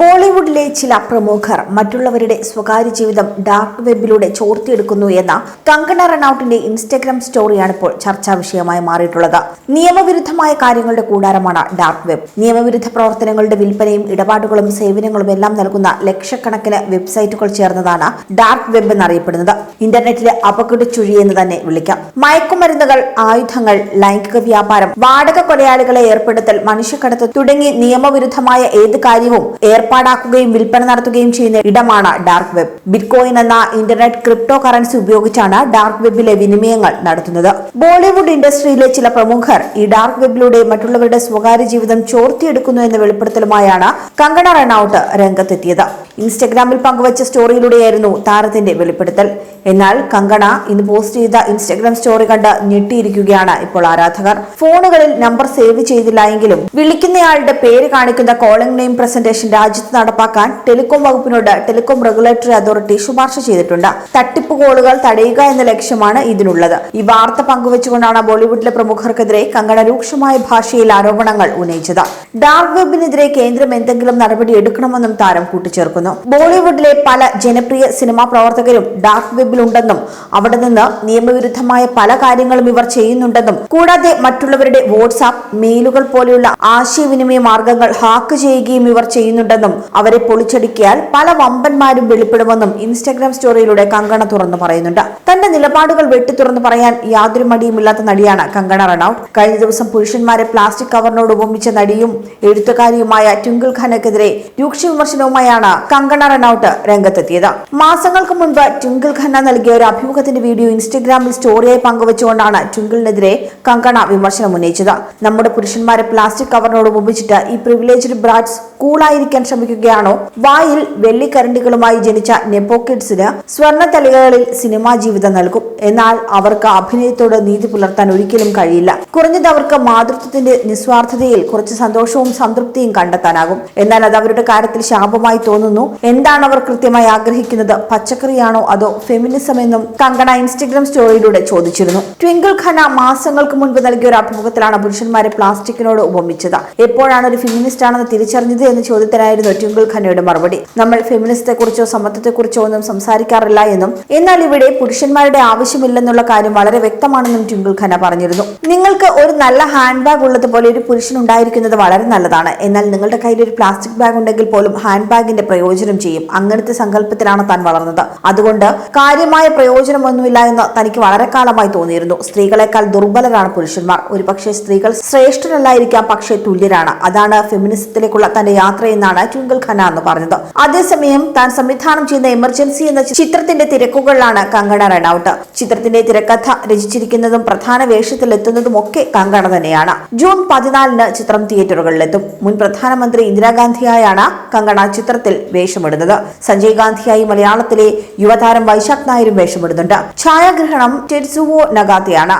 ബോളിവുഡിലെ ചില പ്രമുഖർ മറ്റുള്ളവരുടെ സ്വകാര്യ ജീവിതം ഡാർക്ക് വെബിലൂടെ ചോർത്തിയെടുക്കുന്നു എന്ന കങ്കണ റണൌട്ടിന്റെ ഇൻസ്റ്റഗ്രാം സ്റ്റോറിയാണ് ഇപ്പോൾ ചർച്ചാ വിഷയമായി മാറിയിട്ടുള്ളത്. നിയമവിരുദ്ധമായ കാര്യങ്ങളുടെ കൂടാരമാണ് ഡാർക്ക് വെബ്. നിയമവിരുദ്ധ പ്രവർത്തനങ്ങളുടെ വിൽപ്പനയും ഇടപാടുകളും സേവനങ്ങളും എല്ലാം നൽകുന്ന ലക്ഷക്കണക്കിന് വെബ്സൈറ്റുകൾ ചേർന്നതാണ് ഡാർക്ക് വെബ് എന്നറിയപ്പെടുന്നത്. ഇന്റർനെറ്റിലെ അപകടച്ചുഴി എന്ന് തന്നെ വിളിക്കാം. മയക്കുമരുന്നുകൾ ആയുധങ്ങൾ ലൈംഗിക വ്യാപാരം വാടക കൊലയാളികളെ ഏർപ്പെടുത്തൽ മനുഷ്യക്കടത്ത് തുടങ്ങി നിയമവിരുദ്ധമായ ഏത് കാര്യവും ഏർപ്പാടാക്കുകയും വിൽപ്പന നടത്തുകയും ചെയ്യുന്ന ഇടമാണ് ഡാർക്ക് വെബ്. ബിറ്റ്കോയിൻ എന്ന ഇന്റർനെറ്റ് ക്രിപ്റ്റോ കറൻസി ഉപയോഗിച്ചാണ് ഡാർക്ക് വെബിലെ വിനിമയങ്ങൾ നടത്തുന്നത്. ബോളിവുഡ് ഇൻഡസ്ട്രിയിലെ ചില പ്രമുഖർ ഈ ഡാർക്ക് വെബിലൂടെ മറ്റുള്ളവരുടെ സ്വകാര്യ ജീവിതം ചോർത്തിയെടുക്കുന്നു എന്ന വെളിപ്പെടുത്തലുമായാണ് കങ്കണ റണൌട്ട് രംഗത്തെത്തിയത്. ഇൻസ്റ്റഗ്രാമിൽ പങ്കുവച്ച സ്റ്റോറിയിലൂടെയായിരുന്നു താരത്തിന്റെ വെളിപ്പെടുത്തൽ. എന്നാൽ കങ്കണ ഇന്ന് പോസ്റ്റ് ചെയ്ത ഇൻസ്റ്റഗ്രാം സ്റ്റോറി കണ്ട് ഞെട്ടിയിരിക്കുകയാണ് ഇപ്പോൾ ആരാധകർ. ഫോണുകളിൽ നമ്പർ സേവ് ചെയ്തില്ല എങ്കിലും വിളിക്കുന്നയാളുടെ പേര് കാണിക്കുന്ന കോളിംഗ് നെയിം പ്രസന്റേഷൻ രാജ്യത്ത് നടപ്പാക്കാൻ ടെലികോം വകുപ്പിനോട് ടെലികോം റെഗുലേറ്ററി അതോറിറ്റി ശുപാർശ ചെയ്തിട്ടുണ്ട്. തട്ടിപ്പ് കോളുകൾ തടയുക എന്ന ലക്ഷ്യമാണ് ഇതിനുള്ളത്. ഈ വാർത്ത പങ്കുവച്ചുകൊണ്ടാണ് ബോളിവുഡിലെ പ്രമുഖർക്കെതിരെ കങ്കണ രൂക്ഷമായ ഭാഷയിൽ ആരോപണങ്ങൾ ഉന്നയിച്ചത്. ഡാർക്ക് വെബിനെതിരെ കേന്ദ്രം എന്തെങ്കിലും നടപടി എടുക്കണമെന്നും താരം കൂട്ടിച്ചേർക്കുന്നു. ബോളിവുഡിലെ പല ജനപ്രിയ സിനിമാ പ്രവർത്തകരും ഡാർക്ക് വെബിലുണ്ടെന്നും അവിടെ നിന്ന് നിയമവിരുദ്ധമായ പല കാര്യങ്ങളും ഇവർ ചെയ്യുന്നുണ്ടെന്നും കൂടാതെ മറ്റുള്ളവരുടെ വാട്സാപ്പ് മെയിലുകൾ പോലെയുള്ള ആശയവിനിമയ മാർഗങ്ങൾ ഹാക്ക് ചെയ്യുകയും ഇവർ ചെയ്യുന്നുണ്ടെന്നും അവരെ പൊളിച്ചടുക്കിയാൽ പല വമ്പന്മാരും വെളിപ്പെടുമെന്നും ഇൻസ്റ്റാഗ്രാം സ്റ്റോറിയിലൂടെ കങ്കണ തുറന്നു പറയുന്നുണ്ട്. തന്റെ നിലപാടുകൾ വെട്ടി തുറന്നു പറയാൻ യാതൊരു മടിയുമില്ലാത്ത നടിയാണ് കങ്കണ റണൌട്ട്. കഴിഞ്ഞ ദിവസം പുരുഷന്മാരെ പ്ലാസ്റ്റിക് കവറിനോട് ഉപമിച്ച നടിയും എഴുത്തുകാരിയുമായ ട്വിങ്കിൾ ഖാനക്കെതിരെ രൂക്ഷ വിമർശനവുമായാണ് കങ്കണ റണൌട്ട് രംഗത്തെത്തിയത്. മാസങ്ങൾക്ക് മുൻപ് ട്വിങ്കിൾ ഖന്ന നൽകിയ ഒരു അഭിമുഖത്തിന്റെ വീഡിയോ ഇൻസ്റ്റഗ്രാമിൽ സ്റ്റോറിയായി പങ്കുവച്ചുകൊണ്ടാണ് ട്വിങ്കിളിനെതിരെ കങ്കണ വിമർശനം ഉന്നയിച്ചത്. നമ്മുടെ പുരുഷന്മാരെ പ്ലാസ്റ്റിക് കവറിനോട് ഉപമിച്ചിട്ട് ഈ പ്രിവിലേജ്ഡ് ബ്രാഡ്സ് കൂളായിരിക്കാൻ ശ്രമിക്കുകയാണോ? വായിൽ വെള്ളിക്കരണ്ടികളുമായി ജനിച്ച നെപ്പോ കിഡ്സിന് സ്വർണ തലികകളിൽ സിനിമാ ജീവിതം നൽകും. എന്നാൽ അവർക്ക് അഭിനയത്തോട് നീതി പുലർത്താൻ ഒരിക്കലും കഴിയില്ല. കുറഞ്ഞത് അവർക്ക് മാതൃത്വത്തിന്റെ നിസ്വാർത്ഥതയിൽ കുറച്ച് സന്തോഷവും സംതൃപ്തിയും കണ്ടെത്താനാകും. എന്നാൽ അത് അവരുടെ കാര്യത്തിൽ ശാപമായി തോന്നുന്നു. എന്താണ് അവർ കൃത്യമായി ആഗ്രഹിക്കുന്നത്? പച്ചക്കറിയാണോ അതോ ഫെമിനിസം എന്നും കങ്കണ ഇൻസ്റ്റഗ്രാം സ്റ്റോറിയിലൂടെ ചോദിച്ചിരുന്നു. ട്വിങ്കിൾ ഖന മാസങ്ങൾക്ക് മുൻപ് നൽകിയ ഒരു അഭിമുഖത്തിലാണ് പുരുഷന്മാരെ പ്ലാസ്റ്റിക്കിനോട് ഉപമിച്ചത്. എപ്പോഴാണ് ഒരു ഫെമിനിസ്റ്റ് ആണെന്ന് തിരിച്ചറിഞ്ഞത് എന്ന ചോദ്യത്തിനായിരുന്നു ട്വിങ്കിൾ ഖന്നയുടെ മറുപടി. നമ്മൾ ഫെമിനിസ്റ്റെ കുറിച്ചോ സമത്വത്തെ കുറിച്ചോ ഒന്നും സംസാരിക്കാറില്ല എന്നും. എന്നാൽ ഇവിടെ പുരുഷന്മാരുടെ ആവശ്യമില്ലെന്നുള്ള കാര്യം വളരെ വ്യക്തമാണെന്നും ട്വിങ്കിൾ ഖന പറഞ്ഞിരുന്നു. നിങ്ങൾക്ക് ഒരു നല്ല ഹാൻഡ് ബാഗ് ഉള്ളതുപോലെ ഒരു പുരുഷൻ ഉണ്ടായിരിക്കുന്നത് വളരെ നല്ലതാണ്. എന്നാൽ നിങ്ങളുടെ കയ്യിൽ ഒരു പ്ലാസ്റ്റിക് ബാഗ് ഉണ്ടെങ്കിൽ പോലും ഹാൻഡ് ബാഗിന്റെ പ്രയോജനം ചെയ്യും. അങ്ങനത്തെ സങ്കല്പത്തിലാണ് താൻ വളർന്നത്. അതുകൊണ്ട് കാര്യമായ പ്രയോജനമൊന്നുമില്ല എന്ന് തനിക്ക് വളരെ കാലമായി തോന്നിയിരുന്നു. സ്ത്രീകളെക്കാൾ ദുർബലരാണ് പുരുഷന്മാർ. ഒരുപക്ഷെ സ്ത്രീകൾ ശ്രേഷ്ഠരല്ലായിരിക്കാം പക്ഷേ തുല്യരാണ്. അതാണ് ഫെമിനിസത്തിലേക്കുള്ള തന്റെ യാത്ര എന്നാണ് ട്വിങ്കിൾ ഖന്ന എന്ന് പറഞ്ഞത്. അതേസമയം താൻ സംവിധാനം ചെയ്യുന്ന എമർജൻസി എന്ന ചിത്രത്തിന്റെ തിരക്കുകളിലാണ് കങ്കണ റണൌട്ട് ചിത്രത്തിന്റെ തിരക്കഥ രചിച്ചിരിക്കുന്നതും പ്രധാന വേഷത്തിൽ എത്തുന്നതും ഒക്കെ കങ്കണ തന്നെയാണ്. ജൂൺ പതിനാലിന് ചിത്രം തിയേറ്ററുകളിലെത്തും. മുൻ പ്രധാനമന്ത്രി ഇന്ദിരാഗാന്ധിയായാണ് കങ്കണ ചിത്രത്തിൽ വേഷമിടുന്നത്. സഞ്ജയ് ഗാന്ധിയായി മലയാളത്തിലെ യുവതാരം വൈശാഖ് നായരും വേഷമിടുന്നുണ്ട്. ഛായാഗ്രഹണം ടെറ്റ്സുവോ നഗാത്തയാണ്.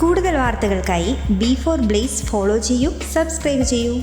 കൂടുതൽ വാർത്തകൾക്കായി ബി ഫോർ ബ്ലേസ് ഫോളോ ചെയ്യൂ സബ്സ്ക്രൈബ് ചെയ്യൂ.